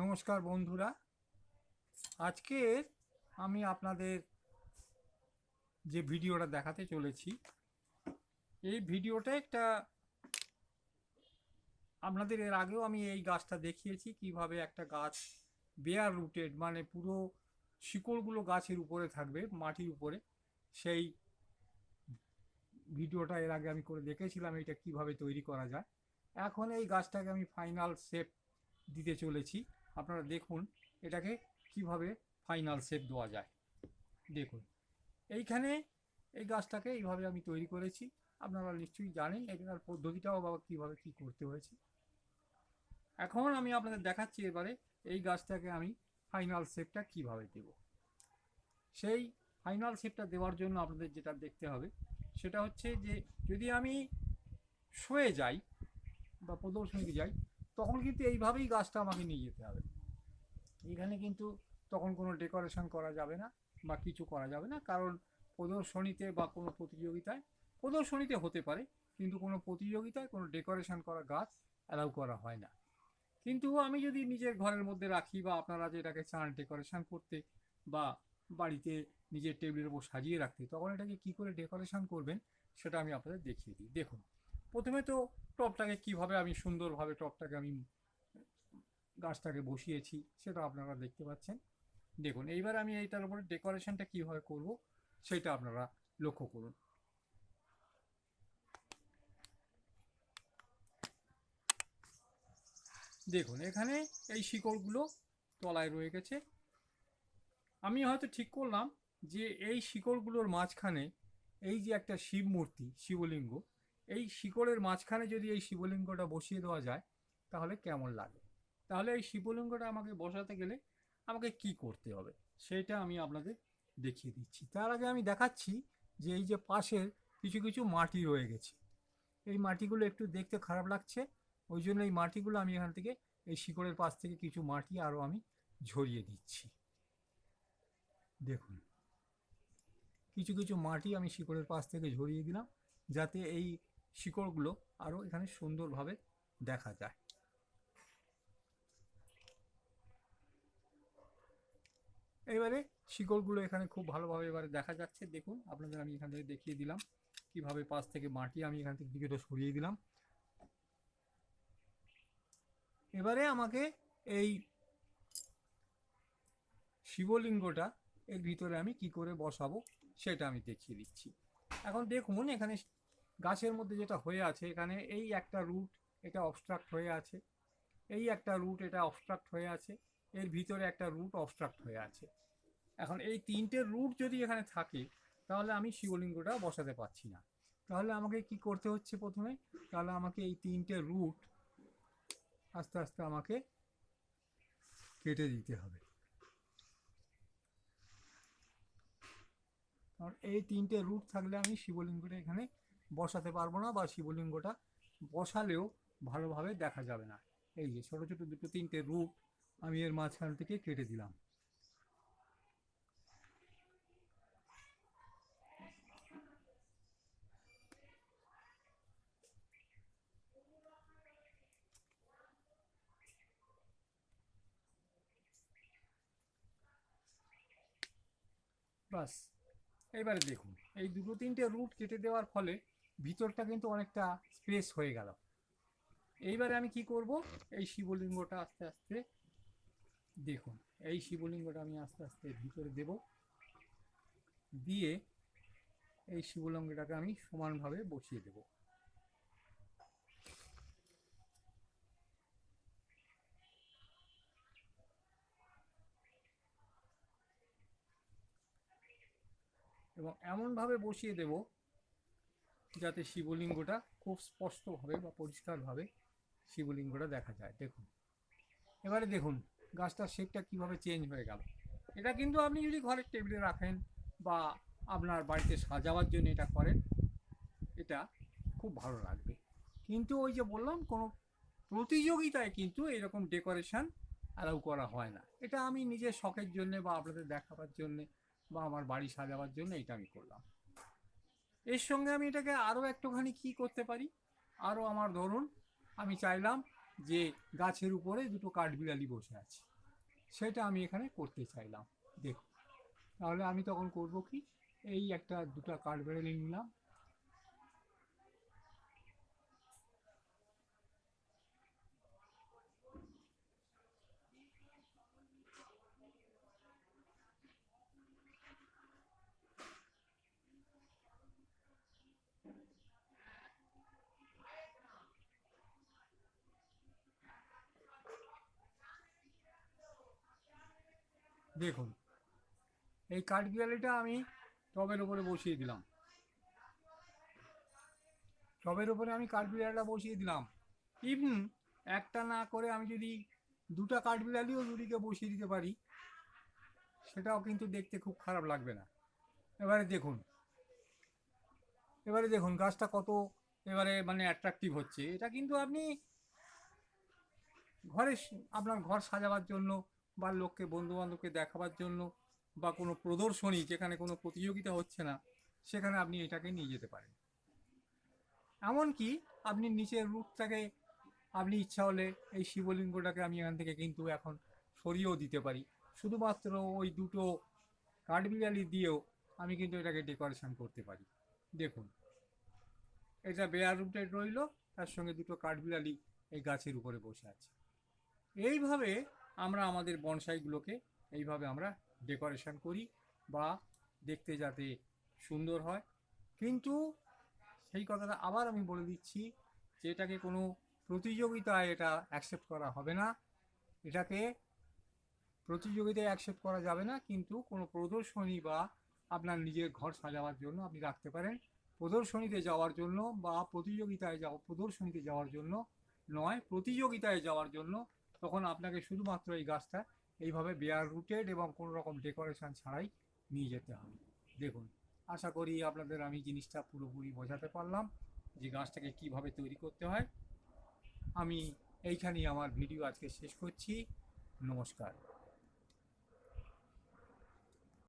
নমস্কার বন্ধুরা। আজকে আমি আপনাদের যে ভিডিওটা দেখাতে চলেছি, এই ভিডিওটা একটা আপনাদের এর আগেও আমি এই গাছটা দেখিয়েছি, কীভাবে একটা গাছ বেয়ার রুটেড মানে পুরো শিকড়গুলো গাছের উপরে থাকবে, মাটির উপরে। সেই ভিডিওটা এর আগে আমি করে দেখেছিলাম, এটা কীভাবে তৈরি করা যায়। এখন এই গাছটাকে আমি ফাইনাল শেপ দিতে চলেছি। আপনারা দেখুন এটাকে কীভাবে ফাইনাল শেপ দেওয়া যায়। দেখুন, এইখানে এই গাছটাকে এইভাবে আমি তৈরি করেছি। আপনারা নিশ্চয়ই জানেন এটার পদ্ধতিটাও বা কীভাবে কী করতে হয়েছে। এখন আমি আপনাদের দেখাচ্ছি এবারে এই গাছটাকে আমি ফাইনাল শেপটা কীভাবে দেব। সেই ফাইনাল শেপটা দেওয়ার জন্য আপনাদের যেটা দেখতে হবে, সেটা হচ্ছে যে যদি আমি শুয়ে যাই বা প্রদর্শনীতে যাই তখন কিন্তু এইভাবেই গাছটা আমাকে নিয়ে যেতে হবে। এখানে কিন্তু তখন কোনো ডেকোরেশন করা যাবে না বা কিছু করা যাবে না। কারণ প্রদর্শনীতে বা কোনো প্রতিযোগিতায়, প্রদর্শনীতে হতে পারে, কিন্তু কোনো প্রতিযোগিতায় কোনো ডেকোরেশন করা গাছ অ্যালাউ করা হয় না। কিন্তু আমি যদি নিজের ঘরের মধ্যে রাখি বা আপনারা যেটাকে চান ডেকোরেশন করতে বা বাড়িতে নিজের টেবিলের উপর সাজিয়ে রাখতে, তখন এটাকে কী করে ডেকোরেশন করবেন সেটা আমি আপনাদের দেখিয়ে দিই। দেখুন প্রথমে তো টপটাকে কীভাবে আমি সুন্দরভাবে টপটাকে আমি গাছটাকে বসিয়েছি সেটা আপনারা দেখতে পাচ্ছেন। দেখুন, এইবার আমি এইটার উপরে ডেকোরেশনটা কীভাবে করব সেটা আপনারা লক্ষ্য করুন। দেখুন, এখানে এই শিকড়গুলো তলায় রয়ে গেছে। আমি হয়তো ঠিক করলাম যে এই শিকড়গুলোর মাঝখানে এই যে একটা শিব মূর্তি শিবলিঙ্গ এই শিকড়ের মাঝখানে যদি এই শিবলিঙ্গটা বসিয়ে দেওয়া যায়, তাহলে কেমন লাগে? তাহলে এই শিবলিঙ্গটা আমাকে বসাতে গেলে আমাকে কি করতে হবে? সেটা আমি আপনাদের দেখিয়ে দিচ্ছি। তার আগে আমি দেখাচ্ছি যে এই যে পাশের কিছু কিছু মাটি রয়ে গেছে। এই মাটিগুলো একটু দেখতে খারাপ লাগছে। ওই জন্য এই মাটিগুলো আমি এখান থেকে, এই শিকড়ের পাশ থেকে কিছু মাটি আরও আমি ঝরিয়ে দিচ্ছি। দেখুন, কিছু কিছু মাটি আমি শিকড়ের পাশ থেকে ঝরিয়ে দিলাম, যাতে এই শিকড়গুলো আরও এখানে সুন্দরভাবে দেখা যায়। এবারে শিকড়গুলো এখানে খুব ভালোভাবে এবারে দেখা যাচ্ছে। দেখুন, আপনাদের আমি এখান থেকে দেখিয়ে দিলাম কীভাবে পাশ থেকে মাটি আমি এখান থেকে কিছুটা সরিয়ে দিলাম। এবারে আমাকে এই শিবলিঙ্গটা এর ভিতরে আমি কি করে বসাবো সেটা আমি দেখিয়ে দিচ্ছি। এখন দেখুন, এখানে গাছের মধ্যে যেটা হয়ে আছে এখানে, এই একটা রুট এটা অবস্ট্রাক্ট হয়ে আছে, এই একটা রুট এটা অবস্ট্রাক্ট হয়ে আছে, এর ভিতরে একটা রুট অবস্ট্রাক্ট হয়ে আছে। এখন এই তিনটে রুট যদি এখানে থাকে, তাহলে আমি শিবলিঙ্গটা বসাতে পারছি না। তাহলে আমাকে কি করতে হচ্ছে প্রথমে? তাহলে আমাকে এই তিনটে রুট আস্তে আস্তে আমাকে কেটে দিতে হবে। এই তিনটে রুট থাকলে আমি শিবলিঙ্গটা এখানে বসাতে পারব না বা শিবলিঙ্গটা বসালেও ভালোভাবে দেখা যাবে না। এই যে ছোটো ছোটো দুটো তিনটে রুট আমি এর মাঝখান থেকে কেটে দিলাম। বাস এবারে দেখুন, এই দুটো তিনটে রুট কেটে দেওয়ার ফলে ভিতরটা কিন্তু অনেকটা স্পেস হয়ে গেল। এইবারে আমি কি করব? এই শিবলিঙ্গটা আস্তে আস্তে দেখুন, এই শিবলিঙ্গটা আমি আস্তে আস্তে ভিতরে দেব। দিয়ে এই শিবলিঙ্গটাকে আমি সমানভাবে বসিয়ে দেব। এবং এমনভাবে বসিয়ে দেব যাতে শিবলিঙ্গটা খুব স্পষ্টভাবে বা পরিষ্কারভাবে শিবলিঙ্গটা দেখা যায়। দেখুন। এবারে দেখুন, গাছটার শেপটা কীভাবে চেঞ্জ হয়ে গেল। এটা কিন্তু আপনি যদি ঘরের টেবিলে রাখেন বা আপনার বাড়িতে সাজাবার জন্য এটা করেন, এটা খুব ভালো লাগবে। কিন্তু ওই যে বললাম, কোনো প্রতিযোগিতায় কিন্তু এরকম ডেকোরেশন অ্যালাউ করা হয় না। এটা আমি নিজের শখের জন্যে বা আপনাদের দেখাবার জন্যে বা আমার বাড়ি সাজাবার জন্য এটা আমি করলাম। এর সঙ্গে আমি এটাকে আরও একটুখানি কি করতে পারি? আরও আমার ধরুন, আমি চাইলাম যে গাছের উপরে দুটো কাঠবিড়ালি বসে আছে। সেটা আমি এখানে করতে চাইলাম। দেখুন, তাহলে আমি তখন করব কি? এই একটা দুটো কাঠবিড়ালি নিলাম দেখুন, এই কাঠবিড়ালিটা আমি টবের উপরে বসিয়ে দিলাম। টবের উপরে আমি কাঠবিড়ালিটা বসিয়ে দিলাম। ইভন একটা না করে আমি যদি দুটা কাঠবিড়ালিও দুদিকে বসিয়ে দিতে পারি, সেটাও কিন্তু দেখতে খুব খারাপ লাগবে না। এবারে দেখুন এবারে দেখুন গাছটা কত এবারে মানে অ্যাট্রাকটিভ হচ্ছে। এটা কিন্তু আপনি ঘরে, আপনার ঘর সাজাবার জন্য বা লোককে বন্ধু বান্ধবকে দেখাবার জন্য বা কোনো প্রদর্শনী যেখানে কোনো প্রতিযোগিতা হচ্ছে না, সেখানে আপনি এটাকে নিয়ে যেতে পারেন। এমনকি আপনি নিচের রুটটাকে আপনি ইচ্ছা হলে এই শিবলিঙ্গটাকে আমি এখান থেকে কিন্তু এখন সরিয়েও দিতে পারি। শুধুমাত্র ওই দুটো কাঠবিড়ালি দিয়েও আমি কিন্তু এটাকে ডেকোরেশন করতে পারি। দেখুন, এটা বেয়ার রুটেড রইল, তার সঙ্গে দুটো কাঠবিড়ালি এই গাছের উপরে বসে আছে। এইভাবে আমরা আমাদের বনসাইগুলোকে এইভাবে আমরা ডেকোরেশন করি বা দেখতে যাতে সুন্দর হয়। কিন্তু সেই কথাটা আবার আমি বলে দিচ্ছি যে এটাকে কোনো প্রতিযোগিতায় এটা অ্যাকসেপ্ট করা হবে না। এটাকে প্রতিযোগিতায় অ্যাকসেপ্ট করা যাবে না, কিন্তু কোনো প্রদর্শনী বা আপনার নিজের ঘর সাজাবার জন্য আপনি রাখতে পারেন। প্রদর্শনীতে যাওয়ার জন্য বা প্রতিযোগিতায় যাওয়া প্রদর্শনীতে যাওয়ার জন্য নয়, প্রতিযোগিতায় যাওয়ার জন্য তখন আপনাকে শুধুমাত্র এই গাছটা এইভাবে বেয়ার রুটেড এবং কোনো রকম ডেকোরেশন ছাড়াই নিয়ে যেতে হবে। দেখুন, আশা করি আপনাদের আমি জিনিসটা পুরোপুরি বোঝাতে পারলাম যে গাছটাকে কীভাবে তৈরি করতে হয়। আমি এইখানেই আমার ভিডিও আজকে শেষ করছি। নমস্কার।